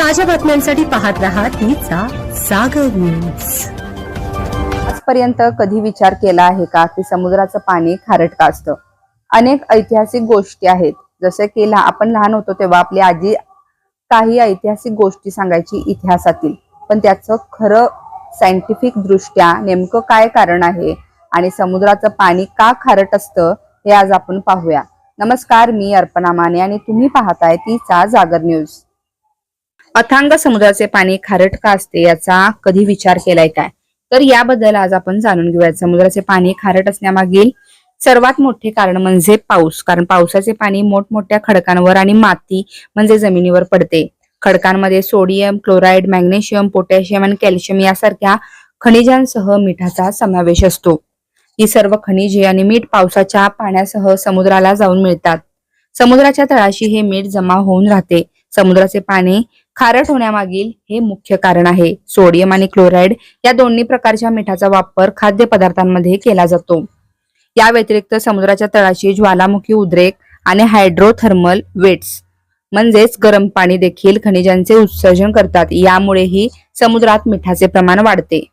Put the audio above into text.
ताज्या बातम्यांसाठी पाहत राहा तिचा सागर न्यूज आजपर्यंत कधी विचार केला आहे का की समुद्राचं पाणी खारट का असतं? अनेक ऐतिहासिक गोष्टी आहेत. जसे की आपण लहान होतो तेव्हा आपली आजी काही ऐतिहासिक गोष्टी सांगायची इतिहासातील. पण त्याचं खरं सायंटिफिक दृष्ट्या नेमकं काय कारण आहे? आणि समुद्राचं पाणी का खारट असतं? हे आज आपण पाहूया. नमस्कार मी अर्पणा माने आणि तुम्ही पाहताय तीचा जागर न्यूज अथांग समुद्राचे पाणी खारट का असते याचा कधी विचार केलाय काय? तर याबद्दल आज आपण जाणून घेऊयात. समुद्राचे पाणी खारट असण्यामागील सर्वात मोठे कारण म्हणजे पाऊस. कारण पावसाचे पाणी मोठमोठ्या खडकांवर आणि माती म्हणजे जमिनीवर पडते. खडकांमध्ये सोडियम क्लोराईड मॅग्नेशियम पोटॅशियम आणि कॅल्शियम यासारख्या खनिजांसह मिठाचा समावेश असतो. ही सर्व खनिजे आणि मीठ पावसाच्या पाण्यासह समुद्राला जाऊन मिळतात. समुद्राच्या तळाशी हे मीठ जमा होऊन राहते. समुद्राचे पाणी खारट होण्यामागील हे मुख्य कारण आहे. सोडियम आणि क्लोराईड या दोन्ही प्रकारच्या मिठाचा वापर खाद्यपदार्थांमध्ये केला जातो. या व्यतिरिक्त समुद्राच्या तळाशी ज्वालामुखी उद्रेक आणि हायड्रोथर्मल वेट्स म्हणजेच गरम पाणी देखील खनिजांचे उत्सर्जन करतात. यामुळेही समुद्रात मिठाचे प्रमाण वाढते.